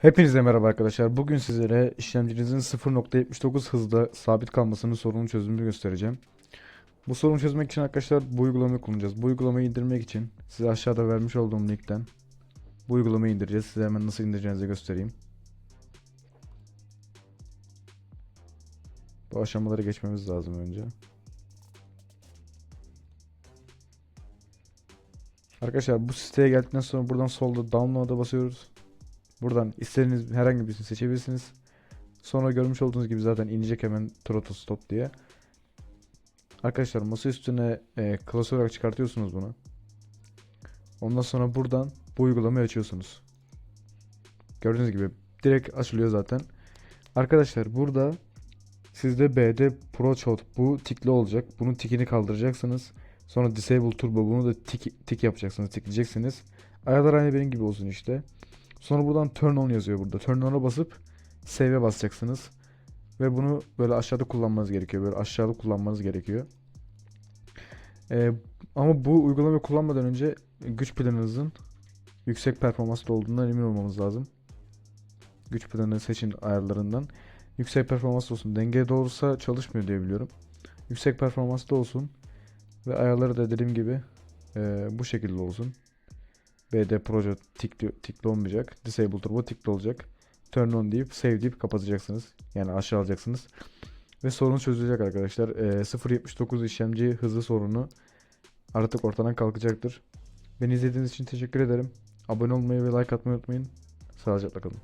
Hepinize merhaba arkadaşlar. Bugün sizlere işlemcinizin 0.79 hızda sabit kalmasının sorunun çözümünü göstereceğim. Bu sorunu çözmek için arkadaşlar bu uygulamayı kullanacağız. Bu uygulamayı indirmek için size aşağıda vermiş olduğum linkten bu uygulamayı indireceğiz. Size hemen nasıl indireceğinizi göstereyim. Bu aşamaları geçmemiz lazım önce. Arkadaşlar bu siteye geldikten sonra buradan solda download'a basıyoruz. Buradan istediğiniz herhangi birisini seçebilirsiniz. Sonra görmüş olduğunuz gibi zaten inecek hemen throttle stop diye. Arkadaşlar masa üstüne e, klasör olarak çıkartıyorsunuz bunu. Ondan sonra buradan bu uygulamayı açıyorsunuz. Gördüğünüz gibi direkt açılıyor zaten. Arkadaşlar burada sizde BD Pro Shot bu tikli olacak. Bunun tikini kaldıracaksınız. Sonra Disable Turbo bunu da tik, tik yapacaksınız. Tikleyeceksiniz. Ayarlar aynı benim gibi olsun işte. Sonra buradan turn on yazıyor burada. Turn on'a basıp save'e basacaksınız. Ve bunu böyle aşağıda kullanmanız gerekiyor. Böyle aşağıda kullanmanız gerekiyor. Ee, ama bu uygulamayı kullanmadan önce güç planınızın yüksek performanslı olduğundan emin olmamız lazım. Güç planını seçin ayarlarından. Yüksek performanslı olsun. Dengeye doğrusa çalışmıyor diye biliyorum. Yüksek performanslı olsun. Ve ayarları da dediğim gibi e, bu şekilde olsun. BD Proje tikli, tikli olmayacak. Disable Turbo tikli olacak. Turn on deyip save deyip kapatacaksınız. Yani aşağı alacaksınız. Ve sorun çözülecek arkadaşlar. Ee, 0.79 işlemci hızı sorunu artık ortadan kalkacaktır. Beni izlediğiniz için teşekkür ederim. Abone olmayı ve like atmayı unutmayın. Sağlıcakla kalın.